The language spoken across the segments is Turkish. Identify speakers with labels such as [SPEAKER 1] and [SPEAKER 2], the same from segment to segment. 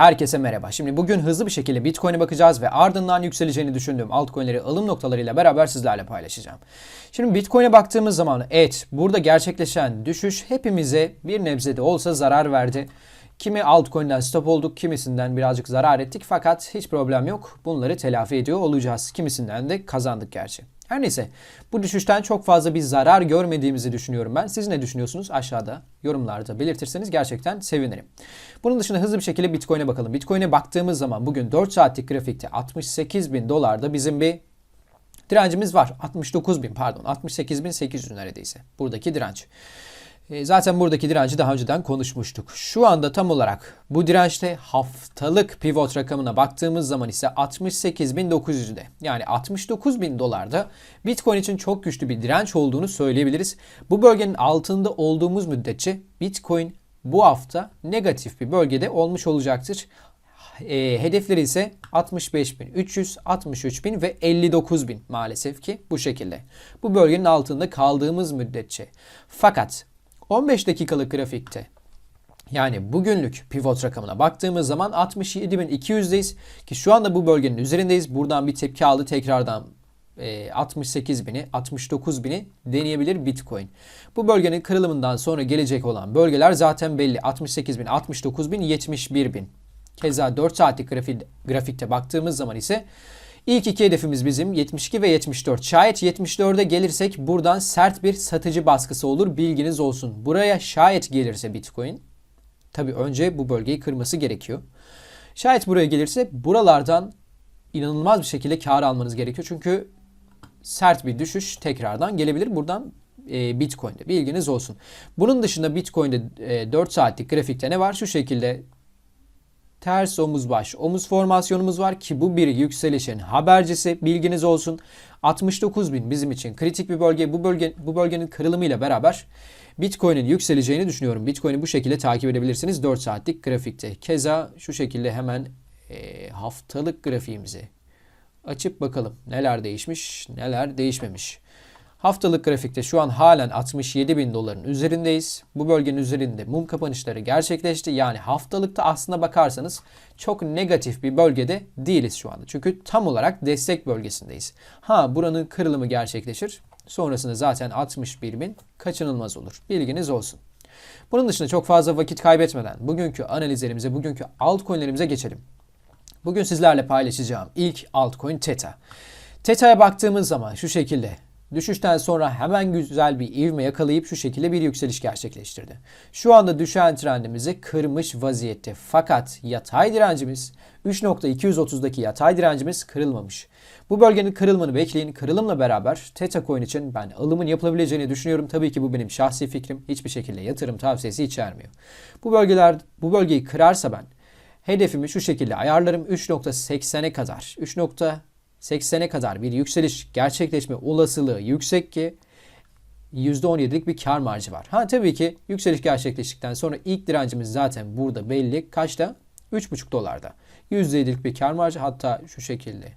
[SPEAKER 1] Herkese merhaba. Şimdi bugün hızlı bir şekilde Bitcoin'e bakacağız ve ardından yükseleceğini düşündüğüm altcoin'leri alım noktalarıyla beraber sizlerle paylaşacağım. Şimdi Bitcoin'e baktığımız zaman evet burada gerçekleşen düşüş hepimize bir nebze de olsa zarar verdi. Kimi altcoin'den stop olduk, kimisinden birazcık zarar ettik fakat hiç problem yok. Bunları telafi ediyor olacağız. Kimisinden de kazandık gerçi. Her neyse bu düşüşten çok fazla bir zarar görmediğimizi düşünüyorum ben. Siz ne düşünüyorsunuz? Aşağıda yorumlarda belirtirseniz gerçekten sevinirim. Bunun dışında hızlı bir şekilde Bitcoin'e bakalım. Bitcoin'e baktığımız zaman bugün 4 saatlik grafikte 68 bin dolarda bizim bir direncimiz var. 69 bin pardon 68 bin 800 neredeyse buradaki direnç. E, Zaten buradaki direnci daha önceden konuşmuştuk. Şu anda tam olarak bu dirençte haftalık pivot rakamına baktığımız zaman ise 68.900'de yani 69.000 dolarda Bitcoin için çok güçlü bir direnç olduğunu söyleyebiliriz. Bu bölgenin altında olduğumuz müddetçe Bitcoin bu hafta negatif bir bölgede olmuş olacaktır. E, hedefleri ise 65.300, 63.000 ve 59.000 maalesef ki bu şekilde. Bu bölgenin altında kaldığımız müddetçe. Fakat 15 dakikalık grafikte yani bugünlük pivot rakamına baktığımız zaman 67.200'deyiz ki şu anda bu bölgenin üzerindeyiz. Buradan bir tepki aldı tekrardan e, 68.000'i 69.000'i deneyebilir Bitcoin. Bu bölgenin kırılımından sonra gelecek olan bölgeler zaten belli. 68.000, 69.000, 71.000. Keza 4 saatlik grafik, grafikte baktığımız zaman ise ilk iki hedefimiz bizim 72 ve 74. Şayet 74'e gelirsek buradan sert bir satıcı baskısı olur bilginiz olsun. Buraya şayet gelirse Bitcoin tabi önce bu bölgeyi kırması gerekiyor. Şayet buraya gelirse buralardan inanılmaz bir şekilde kar almanız gerekiyor. Çünkü sert bir düşüş tekrardan gelebilir buradan e, Bitcoin'de. Bilginiz olsun. Bunun dışında Bitcoin'de e, 4 saatlik grafikte ne var? Şu şekilde ters omuz baş omuz formasyonumuz var ki bu bir yükselişin habercisi bilginiz olsun. 69 bin bizim için kritik bir bölge. Bu bölge bu bölgenin kırılımıyla beraber Bitcoin'in yükseleceğini düşünüyorum. Bitcoin'i bu şekilde takip edebilirsiniz 4 saatlik grafikte. Keza şu şekilde hemen e, haftalık grafiğimizi açıp bakalım neler değişmiş, neler değişmemiş. Haftalık grafikte şu an halen 67 bin doların üzerindeyiz. Bu bölgenin üzerinde mum kapanışları gerçekleşti. Yani haftalıkta aslına bakarsanız çok negatif bir bölgede değiliz şu anda. Çünkü tam olarak destek bölgesindeyiz. Ha buranın kırılımı gerçekleşir. Sonrasında zaten 61 bin kaçınılmaz olur. Bilginiz olsun. Bunun dışında çok fazla vakit kaybetmeden bugünkü analizlerimize, bugünkü altcoin'lerimize geçelim. Bugün sizlerle paylaşacağım ilk altcoin Theta. Theta'ya baktığımız zaman şu şekilde Düşüşten sonra hemen güzel bir ivme yakalayıp şu şekilde bir yükseliş gerçekleştirdi. Şu anda düşen trendimizi kırmış vaziyette. Fakat yatay direncimiz 3.230'daki yatay direncimiz kırılmamış. Bu bölgenin kırılmanı bekleyin. Kırılımla beraber Theta Coin için ben alımın yapılabileceğini düşünüyorum. Tabii ki bu benim şahsi fikrim. Hiçbir şekilde yatırım tavsiyesi içermiyor. Bu bölgeler bu bölgeyi kırarsa ben hedefimi şu şekilde ayarlarım 3.80'e kadar. 3. 80'e kadar bir yükseliş gerçekleşme olasılığı yüksek ki %17'lik bir kar marjı var. Ha tabii ki yükseliş gerçekleştikten sonra ilk direncimiz zaten burada belli. Kaçta? 3,5 dolarda. %7'lik bir kar marjı hatta şu şekilde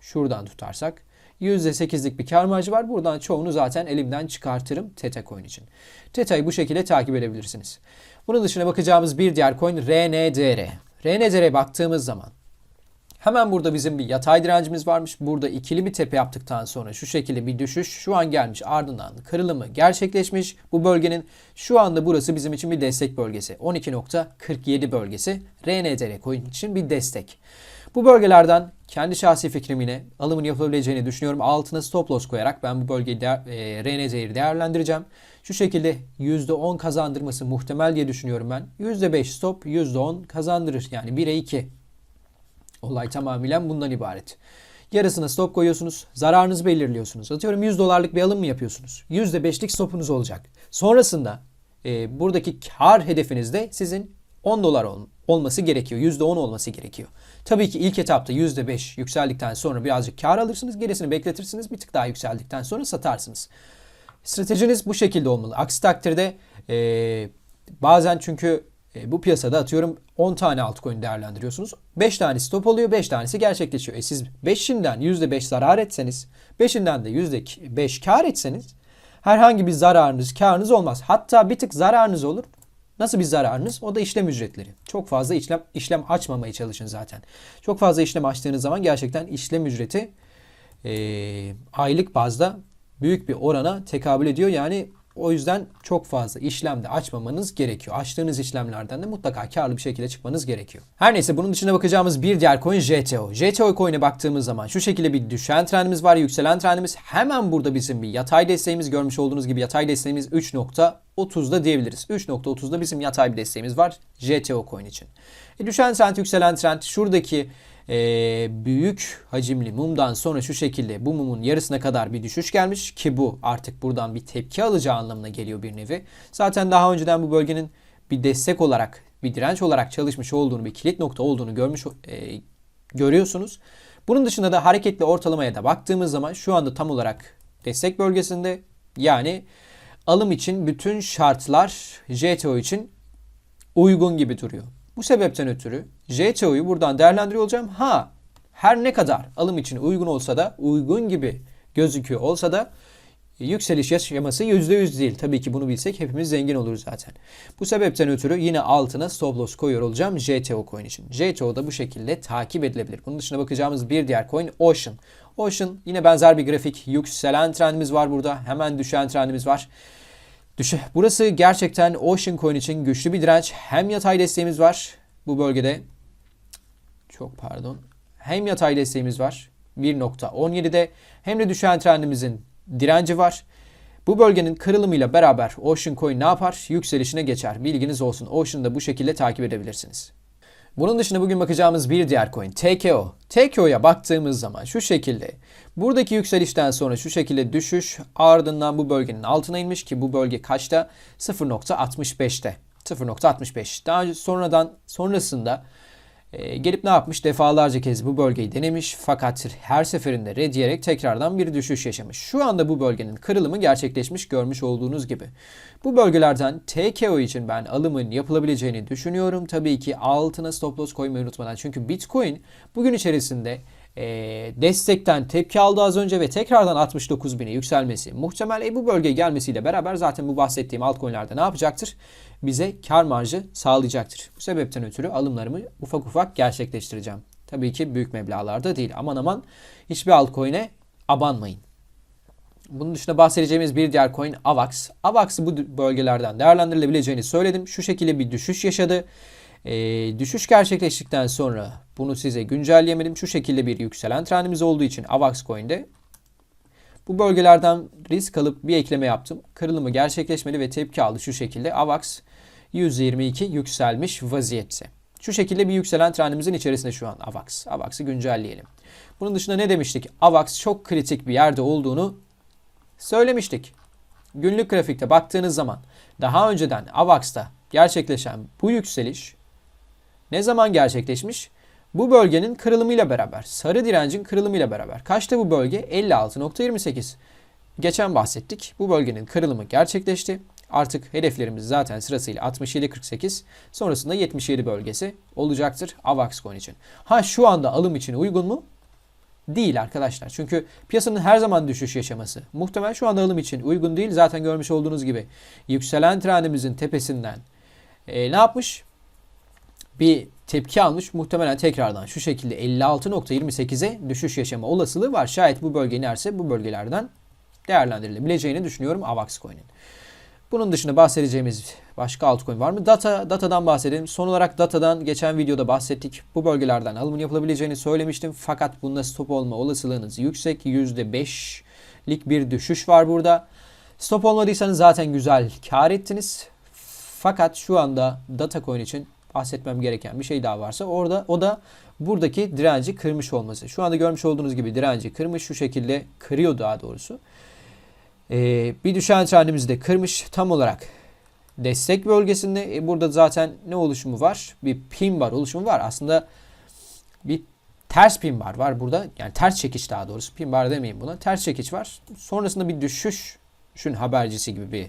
[SPEAKER 1] şuradan tutarsak %8'lik bir kar marjı var. Buradan çoğunu zaten elimden çıkartırım Theta Coin için. Theta'yı bu şekilde takip edebilirsiniz. Bunun dışına bakacağımız bir diğer coin RNDR. RNDR'ye baktığımız zaman Hemen burada bizim bir yatay direncimiz varmış. Burada ikili bir tepe yaptıktan sonra şu şekilde bir düşüş şu an gelmiş. Ardından kırılımı gerçekleşmiş. Bu bölgenin şu anda burası bizim için bir destek bölgesi. 12.47 bölgesi. RNDR coin için bir destek. Bu bölgelerden kendi şahsi fikrim yine alımın yapılabileceğini düşünüyorum. Altına stop loss koyarak ben bu bölgeyi de, e, RNDR'i değerlendireceğim. Şu şekilde %10 kazandırması muhtemel diye düşünüyorum ben. %5 stop %10 kazandırır. Yani 1'e 2 Olay tamamen bundan ibaret. Yarısına stop koyuyorsunuz. Zararınızı belirliyorsunuz. Atıyorum 100 dolarlık bir alım mı yapıyorsunuz? %5'lik stopunuz olacak. Sonrasında e, buradaki kar hedefinizde sizin 10 dolar ol, olması gerekiyor. %10 olması gerekiyor. Tabii ki ilk etapta %5 yükseldikten sonra birazcık kar alırsınız. Gerisini bekletirsiniz. Bir tık daha yükseldikten sonra satarsınız. Stratejiniz bu şekilde olmalı. Aksi takdirde e, bazen çünkü e, bu piyasada atıyorum 10 tane altcoin değerlendiriyorsunuz. 5 tanesi stop oluyor, 5 tanesi gerçekleşiyor. E siz 5'inden %5 zarar etseniz, 5'inden de %5 kar etseniz herhangi bir zararınız, karınız olmaz. Hatta bir tık zararınız olur. Nasıl bir zararınız? O da işlem ücretleri. Çok fazla işlem işlem açmamaya çalışın zaten. Çok fazla işlem açtığınız zaman gerçekten işlem ücreti eee, aylık bazda büyük bir orana tekabül ediyor. Yani o yüzden çok fazla işlemde açmamanız gerekiyor. Açtığınız işlemlerden de mutlaka karlı bir şekilde çıkmanız gerekiyor. Her neyse bunun dışında bakacağımız bir diğer coin JTO. JTO coin'e baktığımız zaman şu şekilde bir düşen trendimiz var, yükselen trendimiz. Hemen burada bizim bir yatay desteğimiz görmüş olduğunuz gibi yatay desteğimiz 3.30'da diyebiliriz. 3.30'da bizim yatay bir desteğimiz var JTO coin için. E, düşen trend, yükselen trend şuradaki e, büyük hacimli mumdan sonra şu şekilde bu mumun yarısına kadar bir düşüş gelmiş ki bu artık buradan bir tepki alacağı anlamına geliyor bir nevi. Zaten daha önceden bu bölgenin bir destek olarak bir direnç olarak çalışmış olduğunu bir kilit nokta olduğunu görmüş e, görüyorsunuz. Bunun dışında da hareketli ortalamaya da baktığımız zaman şu anda tam olarak destek bölgesinde yani alım için bütün şartlar JTO için uygun gibi duruyor. Bu sebepten ötürü JTO'yu buradan değerlendiriyor olacağım. Ha her ne kadar alım için uygun olsa da uygun gibi gözüküyor olsa da yükseliş yaşaması %100 değil. Tabii ki bunu bilsek hepimiz zengin oluruz zaten. Bu sebepten ötürü yine altına stop loss koyuyor olacağım JTO coin için. JTO da bu şekilde takip edilebilir. Bunun dışında bakacağımız bir diğer coin Ocean. Ocean yine benzer bir grafik. Yükselen trendimiz var burada. Hemen düşen trendimiz var. Düşe. Burası gerçekten Ocean Coin için güçlü bir direnç. Hem yatay desteğimiz var bu bölgede. Çok pardon. Hem yatay desteğimiz var 1.17'de hem de düşen trendimizin direnci var. Bu bölgenin kırılımıyla beraber Ocean Coin ne yapar? Yükselişine geçer. Bilginiz olsun. Ocean'ı da bu şekilde takip edebilirsiniz. Bunun dışında bugün bakacağımız bir diğer coin TKO. TKO'ya baktığımız zaman şu şekilde buradaki yükselişten sonra şu şekilde düşüş ardından bu bölgenin altına inmiş ki bu bölge kaçta? 0.65'te. 0.65. Daha sonradan sonrasında e, gelip ne yapmış? Defalarca kez bu bölgeyi denemiş fakat her seferinde red diyerek tekrardan bir düşüş yaşamış. Şu anda bu bölgenin kırılımı gerçekleşmiş görmüş olduğunuz gibi. Bu bölgelerden TKO için ben alımın yapılabileceğini düşünüyorum. Tabii ki altına stop loss koymayı unutmadan. Çünkü Bitcoin bugün içerisinde e, destekten tepki aldı az önce ve tekrardan 69 bine yükselmesi muhtemel e, bu bölgeye gelmesiyle beraber zaten bu bahsettiğim altcoin'lerde ne yapacaktır? Bize kar marjı sağlayacaktır. Bu sebepten ötürü alımlarımı ufak ufak gerçekleştireceğim. Tabii ki büyük meblağlarda değil. Aman aman hiçbir altcoin'e abanmayın. Bunun dışında bahsedeceğimiz bir diğer coin AVAX. AVAX'ı bu bölgelerden değerlendirilebileceğini söyledim. Şu şekilde bir düşüş yaşadı. Ee, düşüş gerçekleştikten sonra bunu size güncelleyemedim. Şu şekilde bir yükselen trendimiz olduğu için AVAX coin'de bu bölgelerden risk alıp bir ekleme yaptım. Kırılımı gerçekleşmedi ve tepki aldı şu şekilde. AVAX 122 yükselmiş vaziyette. Şu şekilde bir yükselen trendimizin içerisinde şu an AVAX. AVAX'ı güncelleyelim. Bunun dışında ne demiştik? AVAX çok kritik bir yerde olduğunu söylemiştik. Günlük grafikte baktığınız zaman daha önceden AVAX'ta gerçekleşen bu yükseliş ne zaman gerçekleşmiş? Bu bölgenin kırılımıyla beraber, sarı direncin kırılımıyla beraber. Kaçta bu bölge? 56.28. Geçen bahsettik. Bu bölgenin kırılımı gerçekleşti. Artık hedeflerimiz zaten sırasıyla 67.48. Sonrasında 77 bölgesi olacaktır AVAX coin için. Ha şu anda alım için uygun mu? Değil arkadaşlar. Çünkü piyasanın her zaman düşüş yaşaması. Muhtemel şu anda alım için uygun değil. Zaten görmüş olduğunuz gibi yükselen trendimizin tepesinden e, ne yapmış? Bir tepki almış. Muhtemelen tekrardan şu şekilde 56.28'e düşüş yaşama olasılığı var. Şayet bu bölge inerse bu bölgelerden değerlendirilebileceğini düşünüyorum AVAX coin'in. Bunun dışında bahsedeceğimiz başka altcoin var mı? Data, datadan bahsedelim. Son olarak datadan geçen videoda bahsettik. Bu bölgelerden alımın yapılabileceğini söylemiştim. Fakat bunda stop olma olasılığınız yüksek. %5'lik bir düşüş var burada. Stop olmadıysanız zaten güzel kar ettiniz. Fakat şu anda data coin için bahsetmem gereken bir şey daha varsa orada o da buradaki direnci kırmış olması. Şu anda görmüş olduğunuz gibi direnci kırmış şu şekilde kırıyor daha doğrusu. Ee, bir düşen trendimizi de kırmış tam olarak destek bölgesinde. E, burada zaten ne oluşumu var? Bir pin bar oluşumu var. Aslında bir ters pin bar var burada. Yani ters çekiş daha doğrusu. Pin bar demeyeyim buna. Ters çekiş var. Sonrasında bir düşüş şun habercisi gibi bir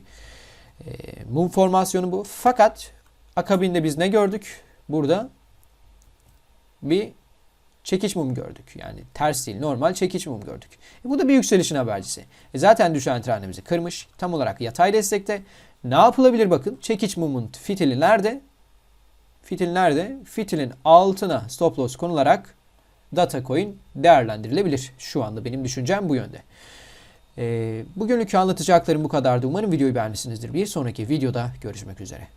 [SPEAKER 1] e, mum formasyonu bu. Fakat akabinde biz ne gördük? Burada bir çekiç mum gördük. Yani ters değil normal çekiç mum gördük. E bu da bir yükselişin habercisi. E zaten düşen trendimizi kırmış. Tam olarak yatay destekte. Ne yapılabilir bakın. Çekiç mumun fitili nerede? Fitil nerede? Fitilin altına stop loss konularak data coin değerlendirilebilir. Şu anda benim düşüncem bu yönde. Ee, bugünlük anlatacaklarım bu kadardı. Umarım videoyu beğenmişsinizdir. Bir sonraki videoda görüşmek üzere.